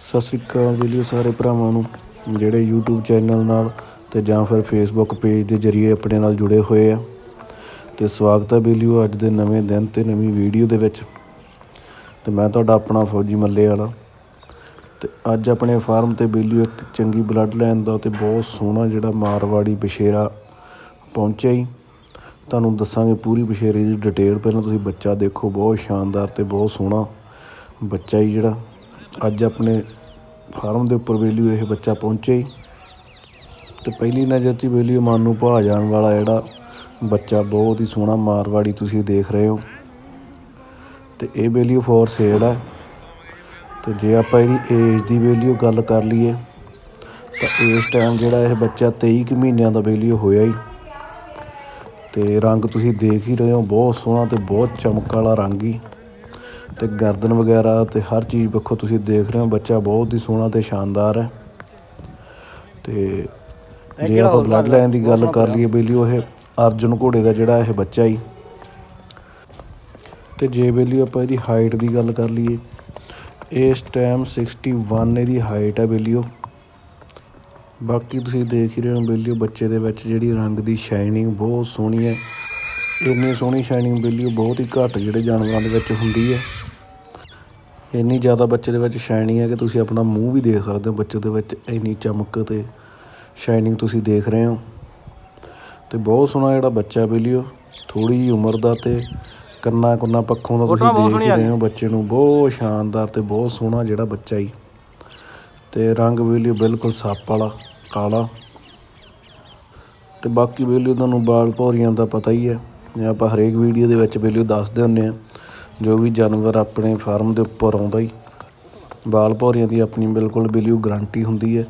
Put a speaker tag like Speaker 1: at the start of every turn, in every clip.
Speaker 1: ਸਤਿ ਸ਼੍ਰੀ ਅਕਾਲ ਵੀਡੀਓ ਸਾਰੇ ਭਰਾਵਾਂ ਨੂੰ, ਜਿਹੜੇ YouTube ਚੈਨਲ ਨਾਲ ਤੇ ਜਾਂ ਫਿਰ Facebook ਪੇਜ ਦੇ ਜਰੀਏ ਆਪਣੇ ਨਾਲ ਜੁੜੇ ਹੋਏ ਆ। ਤੇ ਸਵਾਗਤ ਹੈ ਵੀਡੀਓ ਅੱਜ ਦੇ ਨਵੇਂ ਦਿਨ ਤੇ ਨਵੀਂ ਵੀਡੀਓ ਦੇ ਵਿੱਚ। ਤੇ ਮੈਂ ਤੁਹਾਡਾ ਆਪਣਾ ਫੌਜੀ ਮੱਲੇ ਵਾਲਾ। ਤੇ ਅੱਜ ਆਪਣੇ ਫਾਰਮ ਤੇ ਵੀਡੀਓ ਇੱਕ ਚੰਗੀ ਬਲੱਡ ਲਾਈਨ ਦਾ ਤੇ ਬਹੁਤ ਸੋਹਣਾ ਜਿਹੜਾ ਮਾਰਵਾੜੀ ਬਸ਼ੇਰਾ ਪਹੁੰਚਿਆ ਹੀ ਤੁਹਾਨੂੰ ਦੱਸਾਂਗੇ ਪੂਰੀ ਬਸ਼ੇਰੇ ਦੀ ਡਿਟੇਲ ਪਹਿਲਾਂ ਤੁਸੀਂ ਬੱਚਾ ਦੇਖੋ, ਬਹੁਤ ਸ਼ਾਨਦਾਰ ਤੇ ਬਹੁਤ ਸੋਹਣਾ ਬੱਚਾ ਹੀ ਜਿਹੜਾ। ਅੱਜ ਆਪਣੇ ਫਾਰਮ ਦੇ ਉੱਪਰ ਵੇਲੀਓ ਇਹ ਬੱਚਾ ਪਹੁੰਚਿਆ ਹੀ। ਤੇ ਪਹਿਲੀ ਨਜ਼ਰ 'ਚ ਵੇਲੀਓ ਮਨ ਨੂੰ ਭਾ ਜਾਣ ਵਾਲਾ ਜਿਹੜਾ ਬੱਚਾ ਬਹੁਤ ਹੀ ਸੋਹਣਾ ਮਾਰਵਾੜੀ ਤੁਸੀਂ ਦੇਖ ਰਹੇ ਹੋ। ਤੇ ਇਹ ਵੇਲੀਓ ਫੋਰ ਸੇਲ ਹੈ ਤੇ ਜੇ ਆਪਾਂ ਇਹਦੀ ਏਜ ਦੀ ਵੇਲੀਓ ਗੱਲ ਕਰ ਲਈਏ, ਤਾਂ ਇਸ ਟਾਈਮ ਜਿਹੜਾ ਇਹ ਬੱਚਾ 23 ਕੁ ਮਹੀਨਿਆਂ ਦਾ ਵੇਲੀਓ ਹੋਇਆ ਹੀ। ਤੇ ਰੰਗ ਤੁਸੀਂ ਦੇਖ ਹੀ ਰਹੇ ਹੋ, ਬਹੁਤ ਸੋਹਣਾ ਤੇ ਬਹੁਤ ਚਮਕ ਵਾਲਾ ਰੰਗ ਹੀ। ਤੇ ਗਰਦਨ ਵਗੈਰਾ ਤੇ ਹਰ ਚੀਜ਼ ਵੇਖੋ ਤੁਸੀਂ ਦੇਖ ਰਹੇ ਹੋ ਬੱਚਾ ਬਹੁਤ ਹੀ ਸੋਹਣਾ ਤੇ ਸ਼ਾਨਦਾਰ ਹੈ। ਤੇ ਜੇ ਆਪਾਂ ਬਲੱਡ ਲਾਈਨ ਦੀ ਗੱਲ ਕਰ ਲਈਏ ਬੇਲੀ ਉਹ ਇਹ ਅਰਜੁਨ ਘੋੜੇ ਦਾ ਜਿਹੜਾ ਇਹ ਬੱਚਾ ਹੀ ਤੇ ਜੇ ਬੇਲੀ ਆਪਾਂ ਇਹਦੀ ਹਾਈਟ ਦੀ ਗੱਲ ਕਰ ਲਈਏ ਇਸ ਟਾਈਮ 61 ਇਹਦੀ ਹਾਈਟ ਹੈ ਬੇਲੀਓ ਬਾਕੀ ਤੁਸੀਂ ਦੇਖ ਹੀ ਰਹੇ ਹੋ ਬੇਲੀਓ ਬੱਚੇ ਦੇ ਵਿੱਚ ਜਿਹੜੀ ਰੰਗ ਦੀ ਸ਼ਾਈਨਿੰਗ ਬਹੁਤ ਸੋਹਣੀ ਹੈ। ਇੰਨੀ ਸੋਹਣੀ ਸ਼ਾਈਨਿੰਗ ਬੇਲੀਓ ਬਹੁਤ ਹੀ ਘੱਟ ਜਿਹੜੇ ਜਾਨਵਰਾਂ ਦੇ ਵਿੱਚ ਹੁੰਦੀ ਹੈ। ਇੰਨੀ ਜ਼ਿਆਦਾ ਬੱਚੇ ਦੇ ਵਿੱਚ ਸ਼ਾਈਨਿੰਗ ਹੈ ਕਿ ਤੁਸੀਂ ਆਪਣਾ ਮੂੰਹ ਵੀ ਦੇਖ ਸਕਦੇ ਹੋ ਬੱਚੇ ਦੇ ਵਿੱਚ ਇੰਨੀ ਚਮਕ ਤੇ ਸ਼ਾਈਨਿੰਗ ਤੁਸੀਂ ਦੇਖ ਰਹੇ ਹੋ। ਤੇ ਬਹੁਤ ਸੋਹਣਾ ਜਿਹੜਾ ਬੱਚਾ ਬੇਲੀਓ ਥੋੜੀ ਜਿਹੀ ਉਮਰ ਦਾ ਤੇ ਕੰਨਾ ਕੁੰਨਾ ਪੱਖੋਂ ਦਾ ਤੁਸੀਂ ਦੇਖ ਰਹੇ ਹੋ ਬੱਚੇ ਨੂੰ ਬਹੁਤ ਸ਼ਾਨਦਾਰ ਤੇ ਬਹੁਤ ਸੋਹਣਾ ਜਿਹੜਾ ਬੱਚਾ ਹੀ ਤੇ ਰੰਗ ਬੇਲੀਓ ਬਿਲਕੁਲ ਸੱਪ ਵਾਲਾ ਕਾਲਾ। ਤੇ ਬਾਕੀ ਬੇਲੀਓ ਤੁਹਾਨੂੰ ਬਾਲ ਭੌਰੀਆਂ ਦਾ ਪਤਾ ਹੀ ਹੈ ਜੇ ਆਪਾਂ ਹਰੇਕ ਵੀਡੀਓ ਦੇ ਵਿੱਚ ਬੇਲੀਓ ਦੱਸਦੇ ਹੁੰਦੇ ਆ ਜੋ ਵੀ ਜਾਨਵਰ ਆਪਣੇ ਫਾਰਮ ਦੇ ਉੱਪਰ ਆਉਂਦਾ ਹੀ ਬਾਲ ਭੌਰੀਆਂ ਦੀ ਆਪਣੀ ਬਿਲਕੁਲ ਬੇਲੀਓ ਗਰੰਟੀ ਹੁੰਦੀ ਹੈ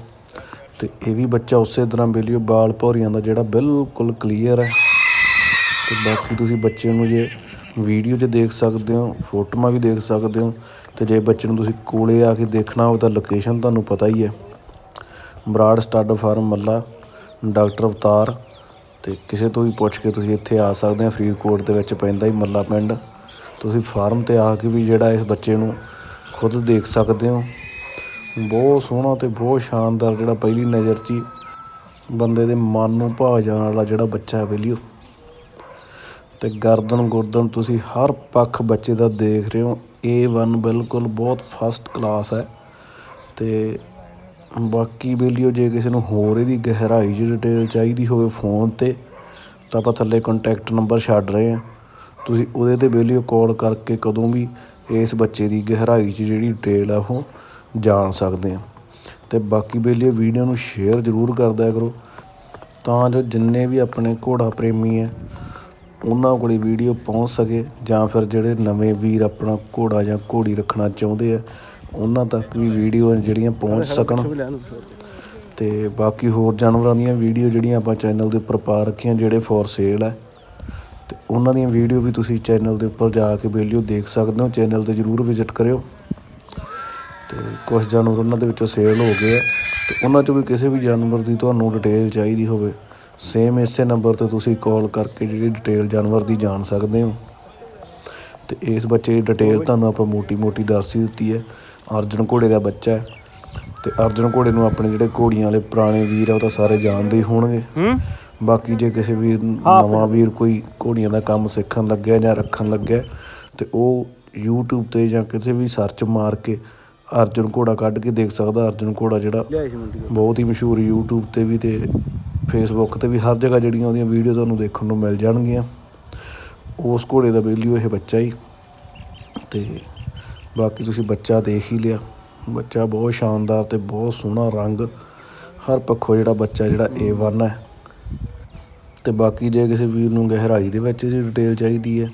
Speaker 1: ਤੇ ਇਹ ਵੀ ਬੱਚਾ ਉਸੇ ਤਰ੍ਹਾਂ ਬੇਲੀਓ ਬਾਲ ਭੌਰੀਆਂ ਦਾ ਜਿਹੜਾ ਬਿਲਕੁਲ ਕਲੀਅਰ ਹੈ। ਤੇ ਬਾਕੀ ਤੁਸੀਂ ਬੱਚੇ ਨੂੰ ਜੇ ਵੀਡੀਓ 'ਚ ਦੇਖ ਸਕਦੇ ਹੋ, ਫੋਟੋਆਂ ਵੀ ਦੇਖ ਸਕਦੇ ਹੋ, ਤੇ ਜੇ ਬੱਚੇ ਨੂੰ ਤੁਸੀਂ ਕੋਲੇ ਆ ਕੇ ਦੇਖਣਾ ਹੋਵੇ ਤਾਂ ਲੋਕੇਸ਼ਨ ਤੁਹਾਨੂੰ ਪਤਾ ਹੀ ਹੈ। Brar stud farm Malla, doctor Avtar, ਤੇ ਕਿਸੇ ਤੋਂ ਵੀ ਪੁੱਛ ਕੇ ਤੁਸੀਂ ਇੱਥੇ ਆ ਸਕਦੇ ਆ ਫਰੀਦਕੋਟ ਦੇ ਵਿੱਚ ਪੈਂਦਾ ਹੀ ਮੱਲਾ ਪਿੰਡ। ਤੁਸੀਂ ਫਾਰਮ ਤੇ ਆ ਕੇ ਵੀ ਜਿਹੜਾ ਇਸ ਬੱਚੇ ਨੂੰ ਖੁਦ ਦੇਖ ਸਕਦੇ ਹੋ। ਬਹੁਤ ਸੋਹਣਾ ਤੇ ਬਹੁਤ ਸ਼ਾਨਦਾਰ ਜਿਹੜਾ ਪਹਿਲੀ ਨਜ਼ਰ 'ਚ ਹੀ ਬੰਦੇ ਦੇ ਮਨ ਨੂੰ ਭਾ ਜਾਣ ਵਾਲਾ ਜਿਹੜਾ ਬੱਚਾ ਹੈ ਬੇਲੀਓ। ਤੇ ਗਰਦਨ ਗੁਰਦਨ ਤੁਸੀਂ ਹਰ ਪੱਖ ਬੱਚੇ ਦਾ ਦੇਖ ਰਹੇ ਹੋ। A1 ਬਿਲਕੁਲ ਬਹੁਤ ਫਸਟ ਕਲਾਸ ਹੈ। ਤੇ ਬਾਕੀ ਬੇਲੀਓ ਜੇ ਕਿਸੇ ਨੂੰ ਹੋਰ ਇਹਦੀ ਗਹਿਰਾਈ 'ਚ ਡਿਟੇਲ ਚਾਹੀਦੀ ਹੋਵੇ ਫੋਨ ਤੇ, ਤਾਂ ਆਪਾਂ ਥੱਲੇ ਕੰਟੈਕਟ ਨੰਬਰ ਛੱਡ ਰਹੇ ਹਾਂ। ਤੁਸੀਂ ਉਹਦੇ ਤੇ ਬੇਲੀਓ ਕਾਲ ਕਰਕੇ ਕਦੋਂ ਵੀ ਇਸ ਬੱਚੇ ਦੀ ਗਹਿਰਾਈ 'ਚ ਜਿਹੜੀ ਡਿਟੇਲ ਆ ਉਹ ਜਾਣ ਸਕਦੇ ਆ। ਤੇ ਬਾਕੀ ਬੇਲੀਓ ਵੀਡੀਓ ਨੂੰ ਸ਼ੇਅਰ ਜ਼ਰੂਰ ਕਰਦਿਆ ਕਰੋ। ਤਾਂ ਜੋ ਜਿੰਨੇ ਵੀ ਆਪਣੇ ਘੋੜਾ ਪ੍ਰੇਮੀ ਹੈ ਉਹਨਾਂ ਕੋਲੇ ਵੀਡੀਓ ਪਹੁੰਚ ਸਕੇ ਜਾਂ ਫਿਰ ਜਿਹੜੇ ਨਵੇਂ ਵੀਰ ਆਪਣਾ ਘੋੜਾ ਜਾਂ ਘੋੜੀ ਰੱਖਣਾ ਚਾਹੁੰਦੇ ਆ ਉਹਨਾਂ ਤੱਕ ਵੀ ਵੀਡੀਓ ਜਿਹੜੀਆਂ ਪਹੁੰਚ ਸਕਣ। ਤੇ ਬਾਕੀ ਹੋਰ ਜਾਨਵਰਾਂ ਦੀਆਂ ਵੀਡੀਓ ਜਿਹੜੀਆਂ ਆਪਾਂ ਚੈਨਲ ਦੇ ਉੱਪਰ ਪਾ ਰੱਖੀਆਂ ਜਿਹੜੇ ਫੋਰ ਸੇਲ ਹੈ ਉਹਨਾਂ ਦੀਆਂ ਵੀਡੀਓ ਵੀ ਤੁਸੀਂ ਚੈਨਲ ਦੇ ਉੱਪਰ ਜਾ ਕੇ ਵੀਡੀਓ ਦੇਖ ਸਕਦੇ ਹੋ ਚੈਨਲ ਤੇ ਜਰੂਰ ਵਿਜ਼ਿਟ ਕਰਿਓ। ਤੇ ਕੁਝ ਜਾਨਵਰ ਉਹਨਾਂ ਦੇ ਵਿੱਚੋਂ ਸੇਲ ਹੋ ਗਏ ਆ। ਤੇ ਉਹਨਾਂ ਚੋਂ ਵੀ ਕਿਸੇ ਵੀ ਜਾਨਵਰ ਦੀ ਤੁਹਾਨੂੰ ਡਿਟੇਲ ਚਾਹੀਦੀ ਹੋਵੇ। ਸੇਮ ਇਸੇ ਨੰਬਰ ਤੇ ਤੁਸੀਂ ਕਾਲ ਕਰਕੇ ਜਿਹੜੀ ਡਿਟੇਲ ਜਾਨਵਰ ਦੀ ਜਾਣ ਸਕਦੇ ਹੋ। ਤੇ ਇਸ ਬੱਚੇ ਦੀ ਡਿਟੇਲ ਤੁਹਾਨੂੰ ਆਪਾਂ ਮੋਟੀ ਮੋਟੀ ਦੱਸ ਹੀ ਦਿੱਤੀ ਹੈ। ਅਰਜਨ ਘੋੜੇ ਦਾ ਬੱਚਾ ਹੈ। ਤੇ ਅਰਜਨ ਘੋੜੇ ਨੂੰ ਆਪਣੇ ਜਿਹੜੇ ਘੋੜੀਆਂ ਵਾਲੇ ਪੁਰਾਣੇ ਵੀਰ ਆ ਉਹ ਤਾਂ ਸਾਰੇ ਜਾਣਦੇ ਹੀ ਹੋਣਗੇ। ਬਾਕੀ ਜੇ ਕਿਸੇ ਵੀਰ ਨਵਾਂ ਵੀਰ ਕੋਈ ਘੋੜੀਆਂ ਦਾ ਕੰਮ ਸਿੱਖਣ ਲੱਗਿਆ ਜਾਂ ਰੱਖਣ ਲੱਗਿਆ ਤੇ ਉਹ YouTube ਤੇ ਜਾਂ ਕਿਸੇ ਵੀ ਸਰਚ ਮਾਰ ਕੇ ਅਰਜਨ ਘੋੜਾ ਕੱਢ ਕੇ ਦੇਖ ਸਕਦਾ। ਅਰਜਨ ਘੋੜਾ ਜਿਹੜਾ ਬਹੁਤ ਹੀ ਮਸ਼ਹੂਰ YouTube ਤੇ ਵੀ ਤੇ ਫੇਸਬੁੱਕ ਤੇ ਵੀ ਹਰ ਜਗ੍ਹਾ ਜਿਹੜੀਆਂ ਉਹਦੀਆਂ ਵੀਡੀਓ ਤੁਹਾਨੂੰ ਦੇਖਣ ਨੂੰ ਮਿਲ ਜਾਣਗੀਆਂ। ਉਸ ਘੋੜੇ ਦਾ ਬੇਲੀਓ ਇਹ ਬੱਚਾ ਹੀ। ਤੇ ਬਾਕੀ ਤੁਸੀਂ ਬੱਚਾ ਦੇਖ ਹੀ ਲਿਆ। ਬੱਚਾ ਬਹੁਤ ਸ਼ਾਨਦਾਰ ਤੇ ਬਹੁਤ ਸੋਹਣਾ ਰੰਗ। ਹਰ ਪੱਖੋਂ ਜਿਹੜਾ ਬੱਚਾ ਜਿਹੜਾ A1 ਹੈ। ਅਤੇ ਬਾਕੀ ਜੇ ਕਿਸੇ ਵੀਰ ਨੂੰ ਗਹਿਰਾਈ ਦੇ ਵਿੱਚ ਇਹਦੀ ਡਿਟੇਲ ਚਾਹੀਦੀ ਹੈ,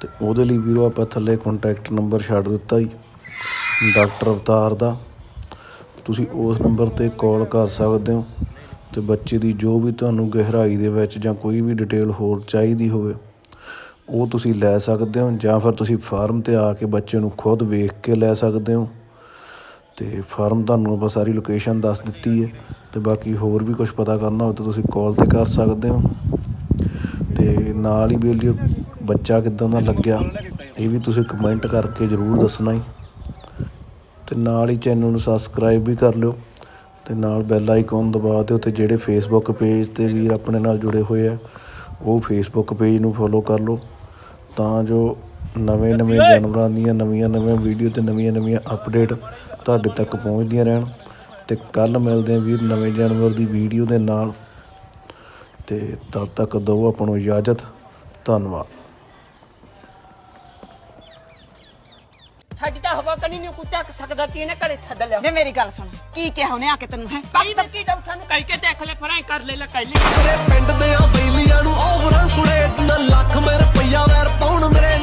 Speaker 1: ਤੇ ਉਹਦੇ ਲਈ ਵੀਰੋ ਆਪਾਂ ਥੱਲੇ ਕੰਟੈਕਟ ਨੰਬਰ ਛੱਡ ਦਿੱਤਾ ਜੀ ਡਾਕਟਰ ਅਵਤਾਰ ਦਾ। ਤੁਸੀਂ ਉਸ ਨੰਬਰ ਤੇ ਕਾਲ ਕਰ ਸਕਦੇ ਹੋ ਤੇ ਬੱਚੇ ਦੀ ਜੋ ਵੀ ਤੁਹਾਨੂੰ ਗਹਿਰਾਈ ਦੇ ਵਿੱਚ ਜਾਂ ਕੋਈ ਵੀ ਡਿਟੇਲ ਹੋਰ ਚਾਹੀਦੀ ਹੋਵੇ, ਉਹ ਤੁਸੀਂ ਲੈ ਸਕਦੇ ਹੋ ਜਾਂ ਫਿਰ ਤੁਸੀਂ ਫਾਰਮ ਤੇ ਆ ਕੇ ਬੱਚੇ ਨੂੰ ਖੁਦ ਵੇਖ ਕੇ ਲੈ ਸਕਦੇ ਹੋ। ਤੇ ਫਾਰਮ ਤੁਹਾਨੂੰ ਆਪਾਂ ਸਾਰੀ ਲੋਕੇਸ਼ਨ ਦੱਸ ਦਿੱਤੀ ਹੈ ਤੇ ਬਾਕੀ ਹੋਰ ਵੀ ਕੁਝ ਪਤਾ ਕਰਨਾ ਹੋਵੇ ਤਾਂ ਤੁਸੀਂ ਕਾਲ ਤੇ ਕਰ ਸਕਦੇ ਹੋ। ਤੇ ਨਾਲ ਹੀ ਵੀਡੀਓ ਬੱਚਾ ਕਿਦਾਂ ਦਾ ਲੱਗਿਆ, ਇਹ ਵੀ ਤੁਸੀਂ ਕਮੈਂਟ ਕਰਕੇ ਜ਼ਰੂਰ ਦੱਸਣਾ ਹੀ ਤੇ ਨਾਲ ਹੀ ਚੈਨਲ ਨੂੰ ਸਬਸਕ੍ਰਾਈਬ ਵੀ ਕਰ ਲਿਓ ਤੇ ਨਾਲ ਬੈਲ ਆਈਕਨ ਦਬਾ ਦਿਓ ਤੇ ਜਿਹੜੇ ਫੇਸਬੁੱਕ ਪੇਜ ਤੇ ਵੀਰ ਆਪਣੇ ਨਾਲ ਜੁੜੇ ਹੋਏ ਆ, ਉਹ ਫੇਸਬੁੱਕ ਪੇਜ ਨੂੰ ਫੋਲੋ ਕਰ ਲਓ। ਤਾਂ ਜੋ ਨਵੇਂ ਨਵੇਂ ਜਾਨਵਰਾਂ ਦੀਆਂ ਨਵੀਆਂ ਨਵੀਆਂ ਵੀਡੀਓ ਤੇ ਨਵੀਆਂ ਨਵੀਆਂ ਅਪਡੇਟ ਤੁਹਾਡੇ ਤੱਕ ਪਹੁੰਚਦੀਆਂ ਰਹਿਣ। ਤੇ ਕੱਲ ਮਿਲਦੇ ਆ ਵੀਰ ਨਵੇਂ ਜਾਨਵਰ ਦੀ ਵੀਡੀਓ ਦੇ ਨਾਲ। ਤੇ ਤਦ ਤੱਕ ਦਿਓ ਆਪਾਂ ਨੂੰ ਇਜਾਜ਼ਤ। ਧੰਨਵਾਦ।
Speaker 2: ਸਾਡੀ ਤਾਂ ਹਵਾ ਕਨੀ ਨਹੀਂ ਕੁੱਤਾ ਸਕਦਾ ਕੀ ਇਹਨੇ ਘਰੇ ਛੱਡ ਲਿਆ।
Speaker 3: ਵੇ ਮੇਰੀ ਗੱਲ ਸੁਣ ਕੀ ਕਿਹਾ ਉਹਨੇ ਆ ਕੇ ਤੈਨੂੰ ਹੈ?
Speaker 2: ਕਈ ਵਾਰ ਕੀ ਦਊ ਸਾਨੂੰ ਕਹਿ ਕੇ ਦੇਖ ਲੈ ਫਰਾਂ ਕਰ ਲੈ ਲੈ ਕਹਿ ਲੈ
Speaker 4: ਪਿੰਡ ਦੇ ਆ ਬੈਲੀਆਂ ਨੂੰ ਓਵਰਾਂ ਕੁੜੇ ਨਾ ਲੱਖ ਮੇਰੇ ਰੁਪਈਆ ਵੈਰ ਪਾਉਣ ਮੇਰੇ